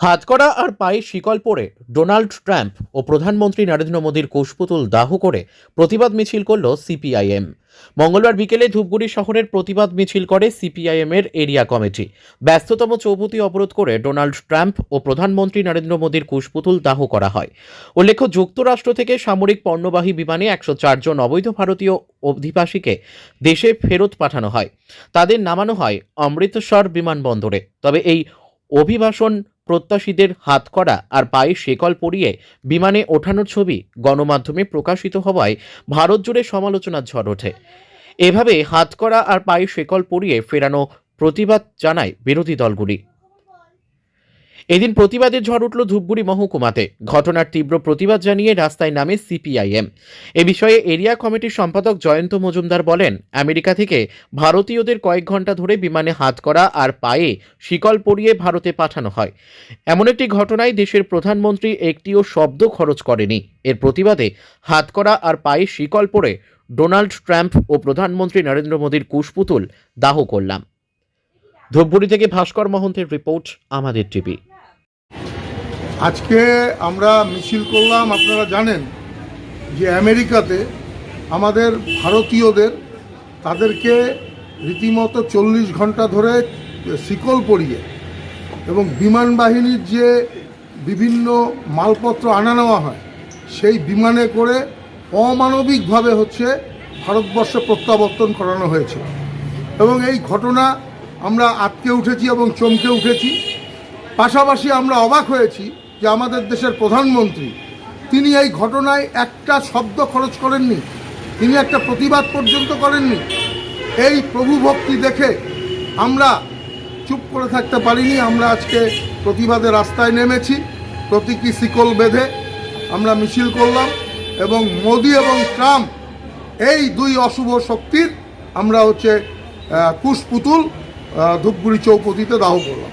হাতকড়া আর পায়ে শিকল পরে ডোনাল্ড ট্রাম্প ও প্রধানমন্ত্রী নরেন্দ্র মোদীর কোষপুতুল দাহ করে প্রতিবাদ মিছিল করল সিপিআইএম। মঙ্গলবার বিকেলে ধূপগুড়ি শহরের প্রতিবাদ মিছিল করে সিপিআইএম এর এরিয়া কমিটি। ব্যস্ততম চৌপতি অবরোধ করে ডোনাল্ড ট্রাম্প ও প্রধানমন্ত্রী নরেন্দ্র মোদীর কুশপুতুল দাহ করা হয়। উল্লেখ্য, যুক্তরাষ্ট্র থেকে সামরিক পণ্যবাহী বিমানে একশো জন অবৈধ ভারতীয় অধিবাসীকে দেশে ফেরত পাঠানো হয়। তাদের নামানো হয় অমৃতসর বিমানবন্দরে। তবে এই অভিবাসন প্রত্যাশীদের হাতকড়া আর পায়ে শেকল পরিয়ে বিমানে ওঠানোর ছবি গণমাধ্যমে প্রকাশিত হওয়ায় ভারত জুড়ে সমালোচনার ঝড় ওঠে। এভাবে হাতকড়া আর পায়ে শেকল পরিয়ে ফেরানো প্রতিবাদ জানায় বিরোধী দলগুলি। এদিন প্রতিবাদের ঝড় উঠল ধূপগুড়ি মহকুমাতে। ঘটনার তীব্র প্রতিবাদ জানিয়ে রাস্তায় নামে সিপিআইএম। এ বিষয়ে এরিয়া কমিটির সম্পাদক জয়ন্ত মজুমদার বলেন, আমেরিকা থেকে ভারতীয়দের কয়েক ঘণ্টা ধরে বিমানে হাত করা আর পায়ে শিকল পরিয়ে ভারতে পাঠানো হয়। এমন একটি ঘটনায় দেশের প্রধানমন্ত্রী একটিও শব্দ খরচ করেনি। এর প্রতিবাদে হাত করা আর পায়ে শিকল পরে ডোনাল্ড ট্রাম্প ও প্রধানমন্ত্রী নরেন্দ্র মোদীর কুশপুতুল দাহ করলাম। ধূপগুড়ি থেকে ভাস্কর মহন্তের রিপোর্ট, আমাদের টিভি। আজকে আমরা মিছিল করলাম, আপনারা জানেন যে আমেরিকাতে আমাদের ভারতীয়দের, তাদেরকে রীতিমতো চল্লিশ ঘণ্টা ধরে শিকল পরিয়ে এবং বিমান বাহিনীর যে বিভিন্ন মালপত্র আনা নেওয়া হয়, সেই বিমানে করে অমানবিকভাবে হচ্ছে ভারতবর্ষে প্রত্যাবর্তন করানো হয়েছে। এবং এই ঘটনা আমরা আটকে উঠেছি এবং চমকে উঠেছি। পাশাপাশি আমরা অবাক হয়েছি যে আমাদের দেশের প্রধানমন্ত্রী, তিনি এই ঘটনায় একটা শব্দ খরচ করেননি, তিনি একটা প্রতিবাদ পর্যন্ত করেননি। এই প্রভু ভক্তি দেখে আমরা চুপ করে থাকতে পারিনি, আমরা আজকে প্রতিবাদে রাস্তায় নেমেছি, প্রতীকী শিকল বেঁধে আমরা মিছিল করলাম এবং মোদি এবং ট্রাম্প এই দুই অশুভ শক্তির আমরা হচ্ছে কুশপুতুল ধূপগুড়ি চৌপতিতে দাহ করলাম।